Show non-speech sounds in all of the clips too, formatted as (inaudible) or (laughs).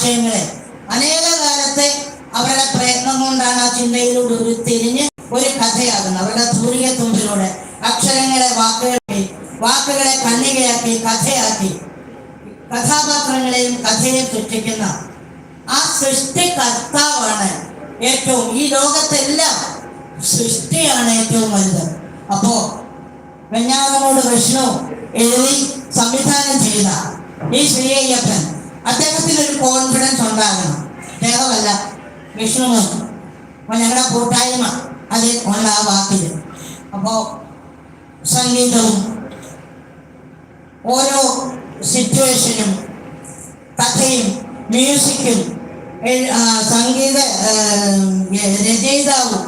ആശയങ്ങളെ. അനേക കാലത്തെ അവരുടെ പ്രയത്നം കൊണ്ടാണ് ആ ചിന്തയിലൂടെ ഉരുത്തിരിഞ്ഞ് ഒരു കഥയാകുന്നത്. അവരുടെ ധൂരിക തുമ്പിലൂടെ അക്ഷരങ്ങളെ വാക്കുകളാക്കി വാക്കുകളെ കണ്ണികയാക്കി കഥയാക്കി കഥാപാത്രങ്ങളെയും കഥയെയും സൃഷ്ടിക്കുന്ന ആ സൃഷ്ടികർത്താവാണ് ഏറ്റവും ഈ ലോകത്തെല്ലാം സൃഷ്ടിയാണ് ഏറ്റവും വലുത്. അപ്പോ വെഞ്ഞാറമോട് വിഷ്ണു എഴുതി സംവിധാനം ചെയ്ത ഈ ശ്രീ അയ്യപ്പൻ അദ്ദേഹത്തിന് ഒരു കോൺഫിഡൻസ് ഉണ്ടാകണം. അദ്ദേഹമല്ല വിഷ്ണു. അപ്പൊ ഞങ്ങളുടെ കൂട്ടായ്മ അത് വാക്കിൽ അപ്പോ സംഗീതവും ഓരോ സിറ്റുവേഷനും കഥയും മ്യൂസിക്കും സംഗീത രചയിതാവും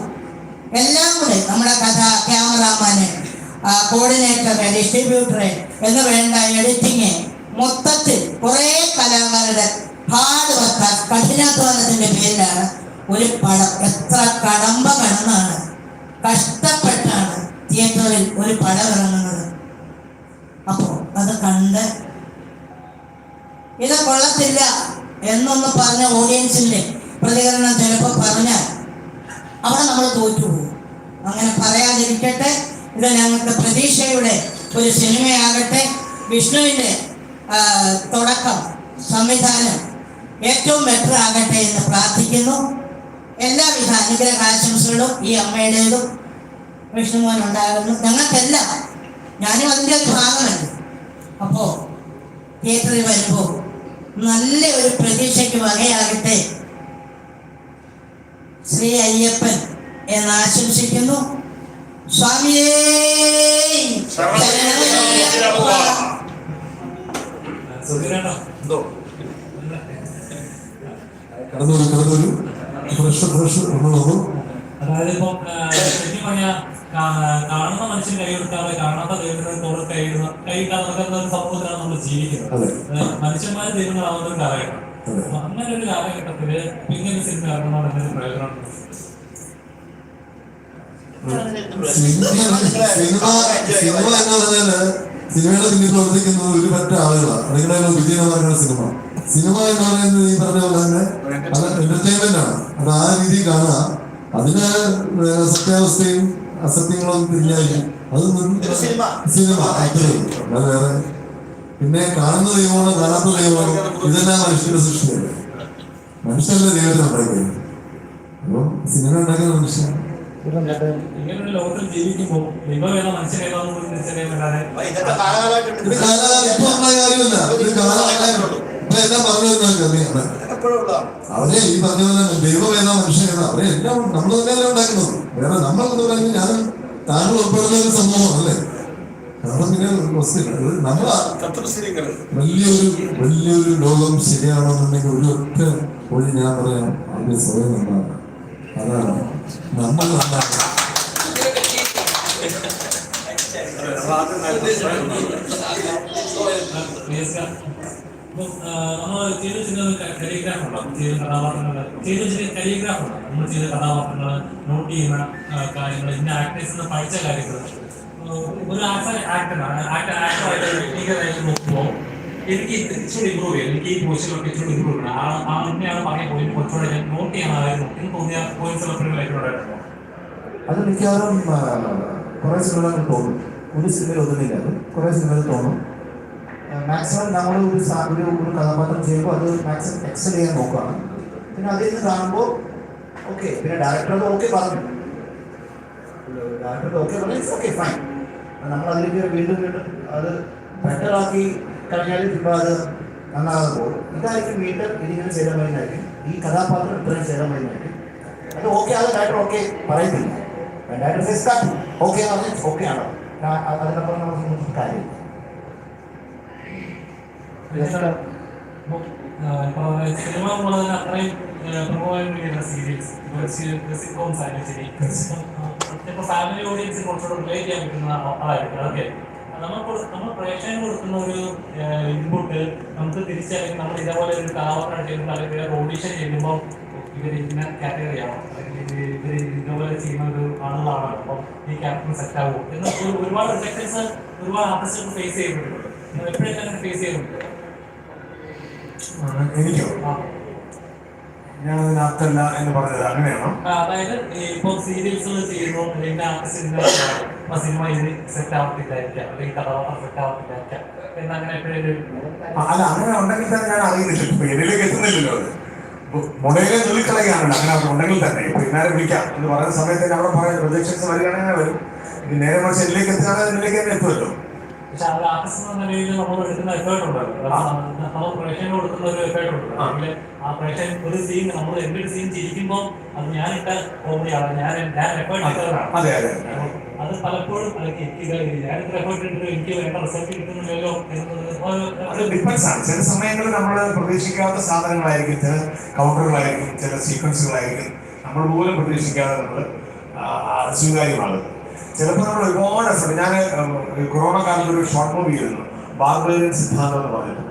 എല്ലാം കൂടെ നമ്മുടെ കഥ ക്യാമറാമാന് കോർഡിനേറ്റർ ഡിസ്ട്രിബ്യൂട്ടർ എന്ന് വേണ്ട എഡിറ്റിങ് മൊത്തത്തിൽ കുറേ കലാകാരുടെ ഹാർഡ് വർക്ക് കഠിനാധ്വാനത്തിന്റെ പേരിലാണ് ഒരു പടം എത്ര കടമ്പ കടന്നാണ് കഷ്ടപ്പെട്ടാണ് തിയേറ്ററിൽ ഒരു പടം ഇറങ്ങുന്നത്. അപ്പോ അത് കണ്ട് ഇത് കൊള്ളത്തില്ല എന്നൊന്ന് പറഞ്ഞ ഓഡിയൻസിന്റെ പ്രതികരണം ചിലപ്പോൾ പറഞ്ഞാൽ അവിടെ നമ്മൾ തോറ്റുപോകും. അങ്ങനെ പറയാതിരിക്കട്ടെ. ഇത് ഞങ്ങൾക്ക് പ്രതീക്ഷയുടെ ഒരു സിനിമയാകട്ടെ. വിഷ്ണുവിന്റെ തുടക്കം. സംവിധാനം. ഏറ്റവും ബെറ്റർ ആകട്ടെ എന്ന് പ്രാർത്ഥിക്കുന്നു. എല്ലാവിധ അനുഗ്രഹ ആശംസകളും ഈ അമ്മയുടേതും വിഷ്ണുമോൻ ഉണ്ടാകുന്നു ഞങ്ങൾക്കെല്ലാം ഞാനും അതിന്റെ ഒരു ഭാഗമല്ല അപ്പോൾ തിയേറ്ററിൽ വരുമ്പോൾ നല്ല ഒരു പ്രതീക്ഷയ്ക്ക് വകയാകട്ടെ. ശ്രീ അയ്യപ്പൻ എന്ന് ആശംസിക്കുന്നു. സ്വാമിയേ എന്തോ? കടന്നു കടന്നു ഫ്രഷ് ഫ്രഷ് അതായത് ഇപ്പം ആ, ശരിക്കും പറഞ്ഞാൽ കാണുന്ന മനുഷ്യൻ കൈയെടുക്കാതെ കാണാത്ത ദൈവത്തിന് തോട് കൈ കൈയിട്ടാതെ നടക്കുന്ന ഒരു സമൂഹത്തിലാണ് നമ്മൾ ജീവിക്കുന്നത്. മനുഷ്യന്മാർ ദൈവങ്ങളാവുന്ന ഒരു കാലഘട്ടം. അങ്ങനെ ഒരു കാലഘട്ടത്തിൽ ഇങ്ങനെ സിനിമ ഇറങ്ങണമെന്ന് എന്നൊരു പ്രയോജനം സിനിമ സിനിമ എന്ന് പറഞ്ഞാൽ സിനിമയുടെ പിന്നിൽ പ്രവർത്തിക്കുന്നത് ഒരു പറ്റ ആളുകളാണ്. നിങ്ങളുടെ വിജയം പറയുന്ന സിനിമ. സിനിമ എന്ന് പറയുന്നത് ഈ പറഞ്ഞ പോലെ തന്നെ അത് എന്റർടൈൻമെന്റ് ആണ്. അത് ആ രീതിയിൽ കാണുക. അതിന് സത്യാവസ്ഥയും അസത്യങ്ങളും ഇല്ലായിരിക്കും. അത് സിനിമ. അല്ലാതെ വേറെ. പിന്നെ കാണുന്ന ദൈവമാണ് കാണാത്ത ദൈവമാണ്. ഇതെല്ലാം മനുഷ്യന്റെ സൃഷ്ടിയല്ലേ? മനുഷ്യന്റെ ദൈവത്തെ ഉണ്ടാക്കിയത് അപ്പം സിനിമ ഉണ്ടാക്കുന്ന മനുഷ്യൻ. ലോകത്തിൽ ജീവിക്കുമ്പോൾ പോലും അവരെ ഈ പറഞ്ഞ പോലെ തന്നെ ദൈവം ഏതാ മനുഷ്യൻ ഏതാ അവരെ എല്ലാം നമ്മൾ തന്നെയല്ലേ ഉണ്ടാക്കുന്നത്? വേറെ നമ്മൾ എന്ന് പറയുന്നത് ഞാൻ താങ്കൾ ഉൾപ്പെടുന്ന ഒരു സംഭവമാണ് അല്ലേ? കാരണം പിന്നെ വലിയൊരു വലിയൊരു ലോകം ശരിയാണെന്നുണ്ടെങ്കിൽ ഒരു ഒറ്റ വഴി ഞാൻ പറയാം. അതിന്റെ സ്വയം നന്നാണ് അതാണ് നമ്മൾ നന്നാണ് നമ്മൾ ചെയ്ത് വെച്ചിരുന്ന കരിയോഗ്രാഫ് ഉണ്ടാവും ചെയ്ത കഥാപാത്രങ്ങൾ ചെയ്ത് വെച്ചിട്ട് കരിയോഗ്രാഫ് ഉണ്ടാവും നമ്മൾ ചെയ്ത കഥാപാത്രങ്ങൾ നോട്ട് ചെയ്യുന്ന കാര്യങ്ങൾ ഇന്ന ആക്ടേഴ്സ് എന്ന് പഠിച്ച കാര്യങ്ങൾ ഒരു ആക്ടർ ആക്ടറാണ് ആക്ടർ ആക്ടറായിട്ട് നോക്കുമ്പോൾ എനിക്ക് ഇച്ചിരി ഇമ്പ്രൂവ് ചെയ്യാം എനിക്ക് ഈ പോസ്റ്റിലൊക്കെ ഇച്ചിരി ഇമ്പ്രൂവ് ചെയ്യണം ആ ആ ഇന്നയാണ് പറഞ്ഞ പോയിന്റ് കുറച്ചുകൂടെ ഞാൻ നോട്ട് ചെയ്യാനായിരുന്നു എനിക്ക് തോന്നിയ പോയിന്റ്സ് എപ്പോഴും ഉണ്ടായിരുന്നു. അത് മിക്കവാറും കുറേ സിനിമകൾ തോന്നും. ഒരു സിനിമയിൽ ഒന്നുമില്ല അത് കുറേ സിനിമകൾ തോന്നും. മാക്സിമം നമ്മൾ ഒരു ഒരു ഒരു കഥാപാത്രം ചെയ്യുമ്പോൾ അത് മാക്സിമം എക്സൽ ചെയ്യാൻ നോക്കുകയാണ്. പിന്നെ അതിൽ നിന്ന് കാണുമ്പോൾ ഓക്കെ പിന്നെ ഡയറക്ടറോട് ഓക്കെ പറഞ്ഞു. ഡയറക്ടറോട് ഓക്കെ പറഞ്ഞു. ഓക്കെ ഫൈൻ നമ്മൾ അതിലേക്ക് വീണ്ടും വീണ്ടും അത് ബെറ്റർ ആക്കി കഴിഞ്ഞാൽ ഇപ്പോൾ അത് നന്നാകാതെ പോകും. ഇതായിരിക്കും വീണ്ടും ഇതിങ്ങനെ ചെയ്താൽ മതിയായിരിക്കും ഈ കഥാപാത്രം ഇത്രയും ചെയ്താൽ മതിയായിരിക്കും അത് ഓക്കെ അത് ഡയറക്ടർ ഓക്കെ പറയുന്നില്ല ഡയറക്ടർ കട്ട് ഓക്കെ ആണ് പറഞ്ഞാൽ ഓക്കെ ആണോ അതിനപ്പുറം നമുക്ക് കാര്യമില്ല സിനിമ പോലെ തന്നെ അത്രയും പ്രമുഖമായിട്ടുള്ള സീരീസ് ആയാലും ശരി ഫാമിലി ഓഡിയൻസിന് കുറച്ചുകൂടെ റിലേറ്റ് ചെയ്യാൻ പറ്റുന്ന ആളായിരിക്കും അതൊക്കെ. നമ്മൾ നമ്മൾ പ്രേക്ഷകന് കൊടുക്കുന്ന ഒരു ഇൻപുട്ട് നമുക്ക് തിരിച്ചറിയും നമ്മൾ ഇതേപോലെ ഒരു കഥാപാത്രം ചെയ്യുമ്പോൾ അല്ലെങ്കിൽ ഒരു ഓഡീഷൻ ചെയ്യുമ്പോൾ ഇവർ ഇന്ന കാറ്റഗറി ആണോ. അല്ലെങ്കിൽ ഇവർ ഇതേപോലെ ചെയ്യുന്ന ഒരു ആളുകളാണോ അപ്പം ഈ ക്യാരക്ടർ സെറ്റ് ആവുമോ എന്ന് ഒരു- ഒരുപാട് റിജക്ഷൻസ് ഒരുപാട് ആർട്ടിസ്റ്റുകൾ ഫേസ് ചെയ്യുന്നുണ്ട് എപ്പോഴും തന്നെ ഫേസ് ചെയ്യുന്നുണ്ട് എനിക്കോ? ഞാൻ അതിനകത്തല്ല എന്ന് പറഞ്ഞത്. അങ്ങനെയാണോ? ആ, അതായത് ഇപ്പൊ സീരിയൽസുകൾ ചെയ്യുന്നു അല്ലെങ്കിൽ ആർട്ടിസ്റ്റ് അപ്പൊ സിനിമ ഇത് സെറ്റ് ആവത്തില്ലായിരിക്കാം അല്ലെങ്കിൽ കഥാപാത്രം സെറ്റ് ആവത്തില്ലായിരിക്കാം. എന്നങ്ങനെ എപ്പോഴും ആ, അല്ല അങ്ങനെ ഉണ്ടെങ്കിൽ തന്നെ ഞാൻ അറിയുന്നില്ല. പേരിലേക്ക് എത്തുന്നില്ലല്ലോ അത്. മുടയിലെ നുള്ളിക്കളയാണ് അങ്ങനെ അവിടെ ഉണ്ടെങ്കിൽ തന്നെ. ഇപ്പൊ ഇന്നാരെ വിളിക്കാം. എന്ന് പറയുന്ന സമയത്ത് തന്നെ അവിടെ പറയാൻ പ്രൊജക്ഷൻസ് വരികയാണെങ്കിൽ വരും. ഇനി നേരെ മറിച്ച് എന്നിലേക്ക് എത്തുകയാണെങ്കിൽ എന്നിലേക്ക് തന്നെ എത്തുമല്ലോ. പക്ഷെ അത് ആർട്ടിസ്റ്റ് നിലയിൽ നമ്മൾ എടുക്കുന്ന എഫേർട്ട് ഉണ്ടല്ലോ. ആ. നമ്മൾ പ്രേക്ഷകന് കൊടുക്കുന്ന ഒരു എഫേർട്ട് ഉണ്ട് ആ. ആ പ്രേക്ഷകൻ ഒരു സീൻ നമ്മൾ എന്റെ ഒരു സീൻ ചിരിക്കുമ്പോൾ അത് ഞാനിട്ട കോമഡിയാണ് ഞാൻ ഞാൻ എഫേർട്ട് ഇട്ടതാണ്. അതെ പലപ്പോഴും അല്ലെങ്കിൽ എനിക്ക് ഞാൻ ഇത്ര എഫേർട്ട് ഇട്ടിട്ട് എനിക്ക് വേണ്ട റിസൾട്ട് കിട്ടുന്നില്ലല്ലോ ഒരു- ഡിപ്പെൻസ് ആണ്. ചില സമയങ്ങളിൽ നമ്മൾ പ്രതീക്ഷിക്കാത്ത സാധനങ്ങളായിരിക്കും. ചില കൗണ്ടറുകളായിരിക്കും ചില സീക്വൻസുകളായിരിക്കും നമ്മൾ പോലും പ്രതീക്ഷിക്കാതെ നമ്മൾ സ്വീകാര്യമാകുന്നത് ചിലപ്പോൾ നമ്മൾ ഒരുപാട് എഫേർട്ട് ഞാൻ കൊറോണ കാലത്ത് ഒരു ഷോർട്ട് മൂവി ആയിരുന്നു ബാർബറിയൻ സിദ്ധാന്തം എന്ന് പറഞ്ഞിട്ട്.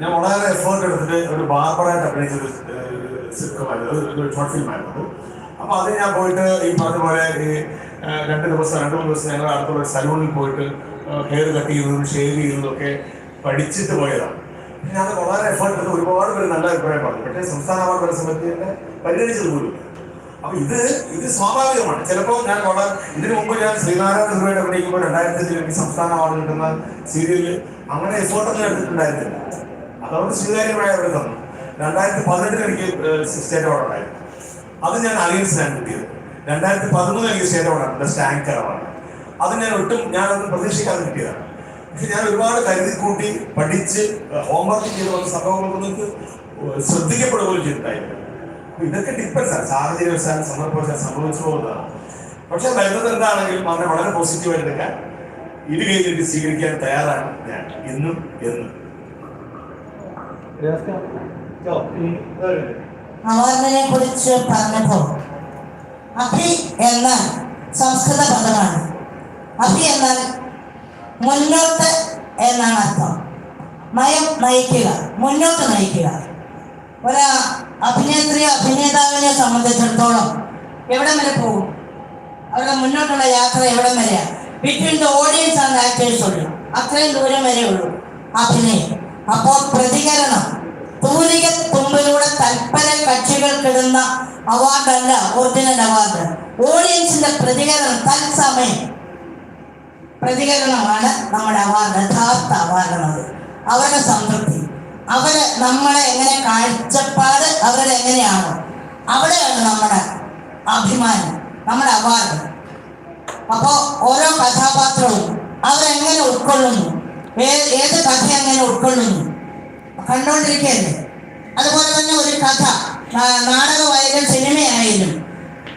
ഞാൻ വളരെ എഫേർട്ട് എടുത്തിട്ട് ഒരു ബാർബറായിട്ട് അഭിനയിച്ചൊരു സിനിമ ഒരു ഷോർട്ട് ഫിലിമായിരുന്നു അപ്പോൾ അത് ഞാൻ പോയിട്ട് ഈ പറഞ്ഞ പോലെ ഈ രണ്ട് ദിവസം രണ്ട് മൂന്ന് ദിവസം ഞങ്ങൾ അടുത്തുള്ള സലൂണിൽ പോയിട്ട് ഹെയർ കട്ട് ചെയ്യുന്നതും ഷേവ് ചെയ്യുന്നതും ഒക്കെ പഠിച്ചിട്ട് പോയതാണ്. ഞാൻ അത് വളരെ എഫേർട്ട് എടുത്ത് ഒരുപാട് പേര് നല്ല അഭിപ്രായം പറഞ്ഞു. പക്ഷേ സംസ്ഥാന അവാർഡ് മത്സരത്തിന്റെ പരിഗണിച്ചത് പോലും അപ്പൊ ഇത് ഇത് സ്വാഭാവികമാണ്. ചിലപ്പോൾ ഞാൻ വളരെ ഇതിനു മുമ്പ് ഞാൻ ശ്രീനാരായണ ഗുരുവായിട്ട് അഭിനയിക്കുമ്പോൾ രണ്ടായിരത്തി അഞ്ചിൽ സംസ്ഥാന അവാർഡ് കിട്ടുന്ന സീരിയലിൽ അങ്ങനെ എഫേർട്ടൊന്നും എടുത്തിട്ടുണ്ടായിരുന്നില്ല. അതുകൊണ്ട് സ്വീകാര്യമായ അവർ തന്നു. രണ്ടായിരത്തി പതിനെട്ടിൽ എനിക്ക് സ്റ്റേറ്റ് അവാർഡ് ഉണ്ടായിരുന്നു. അത് ഞാൻ അലയൻസിനാണ് കിട്ടിയത് രണ്ടായിരത്തി പതിമൂന്നിൽ എനിക്ക് സ്റ്റേറ്റ് അവാർഡാണ് ബെസ്റ്റ് ആങ്കർ അവാർഡ് അത് ഞാൻ ഒട്ടും ഞാനൊന്നും പ്രതീക്ഷിക്കാതെ കിട്ടിയതാണ്. പക്ഷെ ഞാൻ ഒരുപാട് കരുതി കൂട്ടി പഠിച്ച് ഹോംവർക്ക് ചെയ്ത് വന്ന സംഭവങ്ങളൊന്നും ശ്രദ്ധിക്കപ്പെടുകയും ശ്രദ്ധിക്കപ്പെടുക പോലും ചെയ്തിട്ടായിരുന്നു. ഇതൊക്കെ ഡിപ്പെൻസ് ആണ്. സാഹചര്യവശാൽ സന്ദർഭവശാൽ സംഭവിച്ചു പോകുന്നതാണ് പക്ഷെ വരുന്നത് എന്താണെങ്കിലും അതിനെ വളരെ പോസിറ്റീവായിട്ട് എടുക്കാൻ ഇത് കഴിഞ്ഞിട്ട് സ്വീകരിക്കാൻ തയ്യാറാണ് ഞാൻ. ഇന്നും എന്നും. അവാർഡിനെ കുറിച്ച് പറഞ്ഞപ്പോൾ അഭി എന്ന സംസ്കൃത പദമാണ്. അഭി എന്നാൽ മുന്നോട്ട് എന്നാണ് അർത്ഥം. നയം നയിക്കുക മുന്നോട്ട് നയിക്കുക. ഒരു അഭിനേത്രി അഭിനേതാവിനെ സംബന്ധിച്ചിടത്തോളം എവിടം വരെ പോകും? അവരുടെ മുന്നോട്ടുള്ള യാത്ര എവിടം വരെയാണ് between the audience and actors ഉള്ളൂ. അത്രയും ദൂരം വരെ ഉള്ളൂ അഭിനയം. അപ്പോൾ പ്രതികരണം തൽപര കക്ഷികൾക്കിടുന്ന അവാർഡല്ല ഒറിജിനൽ അവാർഡ്. ഓഡിയൻസിന്റെ പ്രതികരണം തത്സമയം പ്രതികരണമാണ് നമ്മുടെ അവാർഡ് യഥാർത്ഥ അവാർഡാണത് അവരുടെ സംതൃപ്തി. അവർ നമ്മളെ എങ്ങനെ കാഴ്ചപ്പാട് അവരുടെ എങ്ങനെയാണോ അവിടെയാണ് നമ്മുടെ അഭിമാനം നമ്മുടെ അവാർഡ്. അപ്പോ ഓരോ കഥാപാത്രവും അവരെങ്ങനെ ഉൾക്കൊള്ളുന്നു? ഏത് കഥ എങ്ങനെ ഉൾക്കൊള്ളുന്നു? കണ്ടുകൊണ്ടിരിക്കുകയല്ലേ അതുപോലെ തന്നെ ഒരു കഥ. നാടകമായാലും സിനിമയായാലും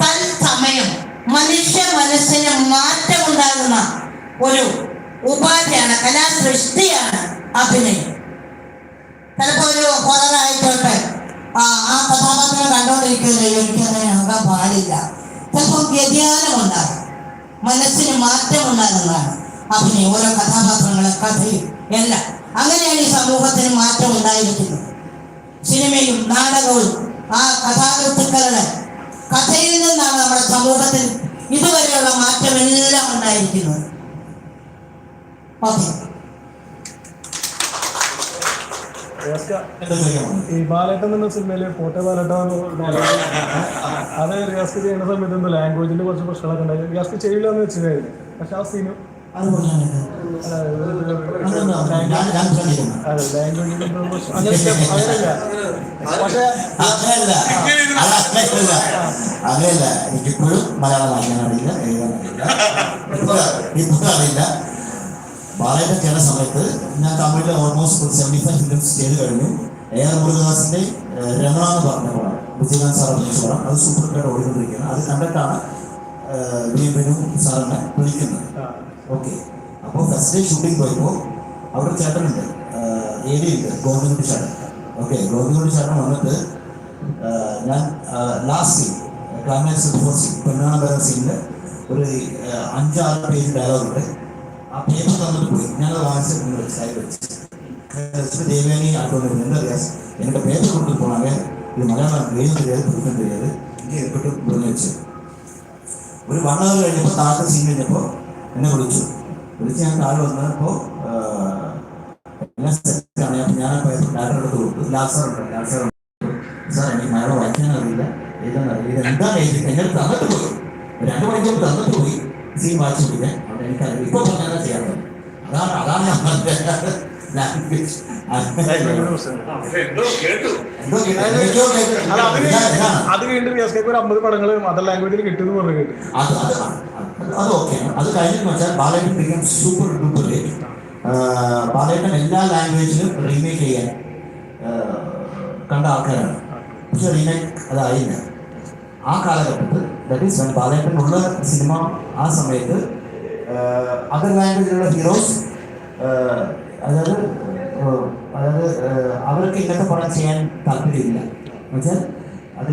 തൽസമയം മനുഷ്യ മനസ്സിന് മാറ്റമുണ്ടാകുന്ന ഒരു ഉപാധിയാണ് കലാസൃഷ്ടിയാണ് അഭിനയം. ചിലപ്പോ ഒരു ഹൊറർ ആയിക്കോട്ടെ ആ ആ കഥാപാത്രം കണ്ടോണ്ടിരിക്കുന്നത് എനിക്ക് അങ്ങനെ ആകാൻ പാടില്ല. ചിലപ്പോൾ വ്യതിയാനമുണ്ടാകും. മനസ്സിന് മാറ്റമുണ്ടാകുന്നതാണ് അഭിനയം. ഓരോ കഥാപാത്രങ്ങളെ കഥയും എല്ലാം. അങ്ങനെയാണ് ഈ സമൂഹത്തിന് മാറ്റം ഉണ്ടായിരിക്കുന്നത് സിനിമയും നാടകവും ആ കഥാകൃത്തുക്കളുടെ കഥയിൽ നിന്നാണ് നമ്മുടെ സമൂഹത്തിൽ ഇതുവരെയുള്ള മാറ്റമെല്ലാം ഉണ്ടായിരിക്കുന്നത്. ഓക്കെ. ഈ ബാലേട്ടൻ എന്ന സിനിമയിൽ പോട്ടെ ബാലേട്ട (laughs) അത് റിയാസ്ക്ക് ചെയ്യുന്ന സമയത്ത് ലാംഗ്വേജിന്റെ കുറച്ച് പ്രശ്നങ്ങളൊക്കെ ഉണ്ടായിരുന്നു റിയാസ്ക്ക് ചെയ്യില്ല എന്ന് വെച്ചിട്ടായിരുന്നു പക്ഷെ ആ സീനും അത് പറഞ്ഞാൽ ഞാൻ ഞാൻ ശ്രമിക്കുന്നു അതെ ലാംഗ്വേജിന്റെ എന്തോ പ്രശ്നം അങ്ങനെയൊക്കെ അങ്ങനെയല്ല എനിക്കിപ്പോഴും മലയാളം വായിക്കാൻ അറിയില്ല എഴുതാൻ അറിയില്ല ഇപ്പോഴും അറിയില്ല വളരെ ചില സമയത്ത് ഞാൻ തമിഴിൽ ഓൾമോസ്റ്റ് സെവന്റി ഫൈവ് ഫിലിംസ് ചെയ്ത് കഴിഞ്ഞു എ ആർ മുരുകദാസിന്റെ രമണ എന്ന് പറഞ്ഞ പടം വിജയകാന്ത് സാർ അഭിനയിച്ച പടം അത് സൂപ്പർ ഹിറ്റായിട്ട് ഓടിക്കൊണ്ടിരിക്കുന്നത് അത് കണ്ടിട്ടാണ് ബിനു സാറിനെ വിളിക്കുന്നത്. ഓക്കെ. അപ്പോൾ ഫസ്റ്റ് ഡേ ഷൂട്ടിംഗ് പോയപ്പോൾ അവിടെ ചേട്ടനുണ്ട്. ഏരിയയുണ്ട് ഗോവിന്ദൻകുട്ടി ചേട്ടൻ. ഓക്കെ. ഗോവിന്ദൻകുട്ടി ചേട്ടൻ വന്നിട്ട് ഞാൻ ലാസ്റ്റ് ക്ലൈമാക്സ് ഫോർ സീൻ പെണ്ണാണ സീനിൽ ഒരു അഞ്ചാറ് പേജ് ഡയലോഗ് ഉണ്ട്. ആ പേജ് തന്നിട്ട് പോയി. ഞാനത് വാങ്ങിച്ചിട്ടുണ്ട് വെച്ച്. വെച്ച് ദേവേനി ആട്ടോണ്ട് എന്താ അറിയാം എന്നിട്ട് പേപ്പർ കൊടുത്തു പോണാകെ ഇത് മലയാളം എഴുതുന്നത് ഏത് കൊടുക്കേണ്ടത് എനിക്ക് ഏർപ്പെട്ട് പറഞ്ഞു വെച്ചു. ഒരു വൺ കഴിഞ്ഞപ്പോൾ താഴത്തെ സീൻ കഴിഞ്ഞപ്പോൾ എന്നെ വിളിച്ചു. വിളിച്ച് ഞാൻ താഴെ വന്നപ്പോൾ എല്ലാം ഞാൻ ഡയറക്ടർ എടുത്ത് കൊടുത്തു. ലാൽ സാർ ഉണ്ട് ലാൽ സാർ എനിക്ക് മഴ വായിക്കാൻ അറിയില്ല. ഇതെന്താണ് എഴുതി? എന്നെ തന്നിട്ട് പോയി. രണ്ട് മണിക്കൂർ തന്നിട്ട് പോയി. സീൻ വായിച്ചു പോയി അവിടെ എനിക്കറിയില്ല. ഇപ്പൊ പറഞ്ഞാൽ ചെയ്യാൻ അതാണ് അതാണ് അത് കഴിഞ്ഞിട്ട് ഒരു അമ്പത് പടങ്ങൾ മദർ ലാംഗ്വേജിൽ കിട്ടുമെന്ന് പറഞ്ഞു കേട്ടു. അത് അത് അത് കഴിഞ്ഞെന്ന് വെച്ചാൽ Balettan become super duper Balettan എല്ലാ ലാംഗ്വേജിലും റീമേക്ക് ചെയ്യാൻ കണ്ട ആൾക്കാരാണ്. പക്ഷെ റീമേക്ക് അതായില്ല. ആ കാലഘട്ടത്തിൽ ദാറ്റ് ഈസ് ബാലേട്ടൻ ഉള്ള സിനിമ ആ സമയത്ത് അതർ ലാംഗ്വേജിലുള്ള ഹീറോസ് അതായത് അതായത് അവർക്ക് ഇങ്ങനത്തെ പണം ചെയ്യാൻ താല്പര്യമില്ല. എന്നുവെച്ചാൽ അത്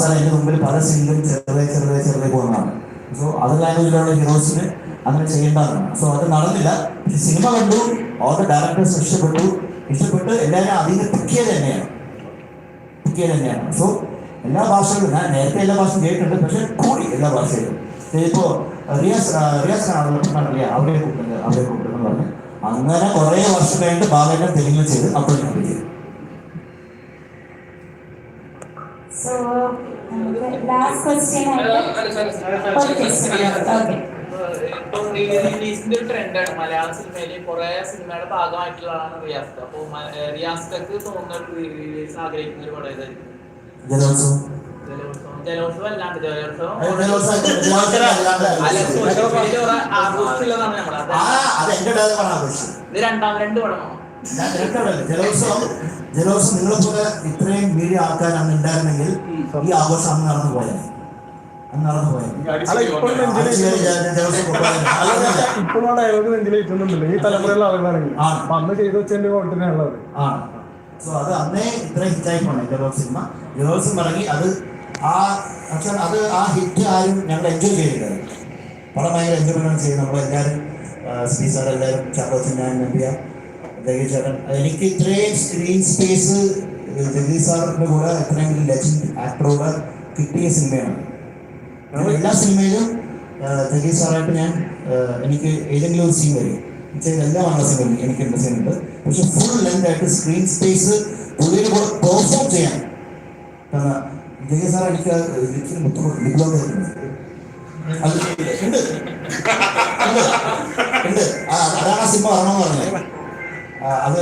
സാർ എന്റെ മുമ്പിൽ പല സീനിലും ചെറുതായി ചെറുതായി ചെറുതായി പോകുന്നതാണ്. സോ അത് ലാംഗ്വേജിലുള്ള ഹീറോസിന് അങ്ങനെ ചെയ്യേണ്ടതാണ്. സോ അത് നടന്നില്ല. സിനിമ കണ്ടു ഡയറക്ടർ ഡയറക്ടേഴ്സ് ഇഷ്ടപ്പെട്ടു. ഇഷ്ടപ്പെട്ട് എല്ലാവരും അതിന് പിക്കിയത് തന്നെയാണ്. പിക്കിയത് തന്നെയാണ്. സോ എല്ലാ ഭാഷകളും ഞാൻ നേരത്തെ എല്ലാ ഭാഷയും കേട്ടിട്ടുണ്ട് പക്ഷെ കൂടി എല്ലാ ഭാഷയിലും. ഇപ്പോൾ റിയാസ് റിയാസ് അറിയാം അവരെ കൂട്ടുന്നത് അവരെ കൂട്ടുന്നു പറഞ്ഞ്. അങ്ങനെ കുറെ വർഷം കഴിഞ്ഞിട്ട് ബാലയുടെ തെലുങ്കിൽ ചെയ്ത് അപ്പോഴും ചെയ്തു So, uh, last question okay ഇപ്പം റിലീസിന്റെ ഒരു ട്രെൻഡാണ് മലയാള സിനിമയിൽ കുറെ സിനിമയുടെ ഭാഗമായിട്ടുള്ളതാണ് റിയാസ്ക അപ്പൊ റിയാസ്കക്ക് തോന്നുന്ന റിലീസ് ആഗ്രഹിക്കുന്ന ഒരു പടം ഏതായിരിക്കും? ജലോത്സവം ജലോത്സവം അല്ലാണ്ട്. (laughs) ആഘോഷിച്ചുള്ളതാണ് ആ രണ്ടാം രണ്ട് പടമാണോ ഞാൻ രണ്ടാമതല്ല ജലോത്സവം ജലോത്സവം നിങ്ങളെ പോലെ ഇത്രയും മീഡിയ ആൾക്കാർ അന്ന് ഉണ്ടായിരുന്നെങ്കിൽ ഈ ആഘോഷം അന്ന് നടന്നു പോയത് അന്ന് നടന്നു പോയത് അല്ല ഇപ്പോഴും നെഞ്ചിലേക്ക് ജലോത്സവം കൊണ്ടുപോയത്. അല്ലല്ല. ഇപ്പോഴും ആ ഡയലോഗ് നെഞ്ചിലേറ്റുന്നുണ്ടല്ലോ ഈ തലമുറയിലുള്ള ആളുകളാണെങ്കിൽ. ആ. അന്ന് ചെയ്തു വെച്ചതിന്റെ കോട്ടിനാണുള്ളത് ആണ്. സോ അത് അന്നേ ഇത്രയും ഹിറ്റായി പോണേ ജലോത്സവം സിനിമ. ജലോത്സവം ഇറങ്ങി അത് ആ പക്ഷെ അത് ആ ഹിറ്റ് ആരും ഞങ്ങൾ എൻജോയ് ചെയ്തില്ല. പടം ഭയങ്കര എൻജോയ്മെന്റ് ചെയ്ത് നമ്മളെല്ലാവരും ശ്രീ സാർ എല്ലാവരും ചാക്കോച്ചൻ ഞാൻ നമ്പിയ ജഗീഷ് ചേട്ടൻ. എനിക്ക് ഇത്രയും സ്ക്രീൻ സ്പേസ് ജഗീഷ് സാറിന്റെ കൂടെ ഇത്രയും ലെജൻഡ് ആക്ടറോട് കിട്ടിയ സിനിമയാണ്. എല്ലാ സിനിമയിലും ജഗീഷ് സാറായിട്ട് ഞാൻ എനിക്ക് ഏതെങ്കിലും ഒരു സീൻ വരും എല്ലാം ആണ് സിനിമ എനിക്ക് എന്റെ സീൻ ഉണ്ട്. പക്ഷെ ഫുൾ ലെങ്ത് ആയിട്ട് സ്ക്രീൻ സ്പേസ് പുള്ളിയുടെ കൂടെ പെർഫോം ചെയ്യാൻ കാരണം ജഗീഷ് സാർ എനിക്ക് ലിപ്സിന് മുത്തം ലിപ്ലോക്ക് അത് അതാണ് ആ സിനിമ വരണമെന്ന് പറഞ്ഞത്. അത്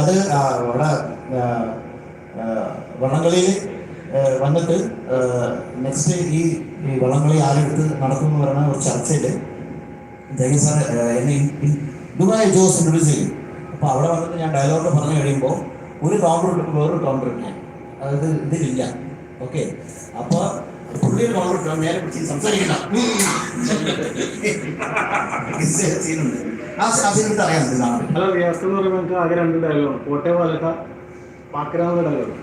അത് അവിടെ വള്ളംകളിയിൽ വന്നിട്ട് നെക്സ്റ്റ് ഈ ഈ വള്ളംകളി ആരെടുത്ത് നടക്കും എന്ന് പറയുന്ന ഒരു ചർച്ചയിൽ ജഗൻ സാർ എന്നെ ദുബായ് ജോസ് ഇൻട്രൊഡ്യൂസ് ചെയ്യും അപ്പോൾ അവിടെ വന്നിട്ട് ഞാൻ ഡയലോഗ് പറഞ്ഞു കഴിയുമ്പോൾ ഒരു കൗണ്ടർ ഇട്ട് വേറൊരു കൗണ്ടർ ഇട്ടേ അതായത് ഇതിലില്ല. ഓക്കെ. അപ്പൊ പുള്ളിയുടെ ഇട്ട് നേരെ പിടിച്ച് സംസാരിക്കണം. സീനുണ്ട് ആ സീ- ആ സീനുണ്ട് അറിയാം ഇതാണ് അല്ല റിയാസ് എന്ന് പറയുമ്പോൾ നമുക്ക് ആകെ രണ്ട് ഡയലോഗ് കോട്ടയം പാലക്ക പാക്കരാമ ഡയലോഗ്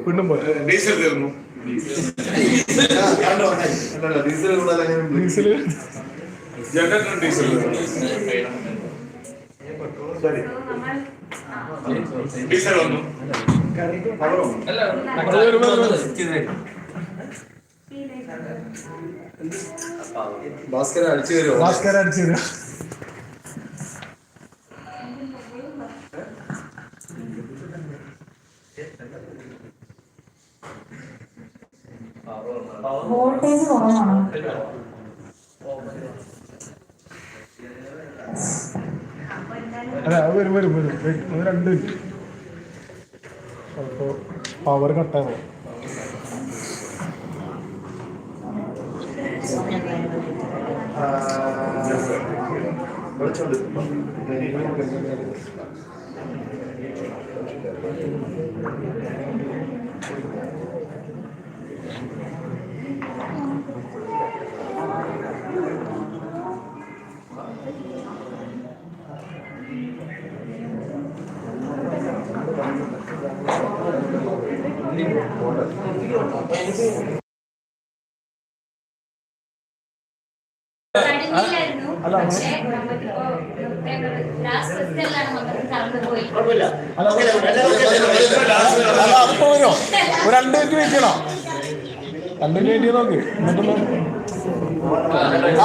വീണ്ടും പോയി. ഡീസൽ തീർന്നു. ഡീസൽ? ജനറേറ്റർ ഡീസൽ ഡീസൽ വന്നു അത് വരുമ്പോ ഭാസ്കര അടിച്ചു തരുമോ? ഭാസ്കർ അടിച്ചു തരുമോ വോൾട്ടേജ് കുറവാണോ. അല്ല അത് വരും വരും വരും. അത് രണ്ട് മിനിറ്റ്. അപ്പോൾ പവർ കട്ടാണ് Thank പക്ഷേ നമുക്കിപ്പോ ലാസ്റ്റ് ഫെസ്റ്റിലാണ് മൊത്തം കറണ്ട് പോയി അല്ല അപ്പൊ വരുമോ ഒരു രണ്ട് മിനിറ്റ് ചെയ്യണോ. രണ്ട് മിനിറ്റ് നോക്ക്. എന്നിട്ടൊന്ന്. ആ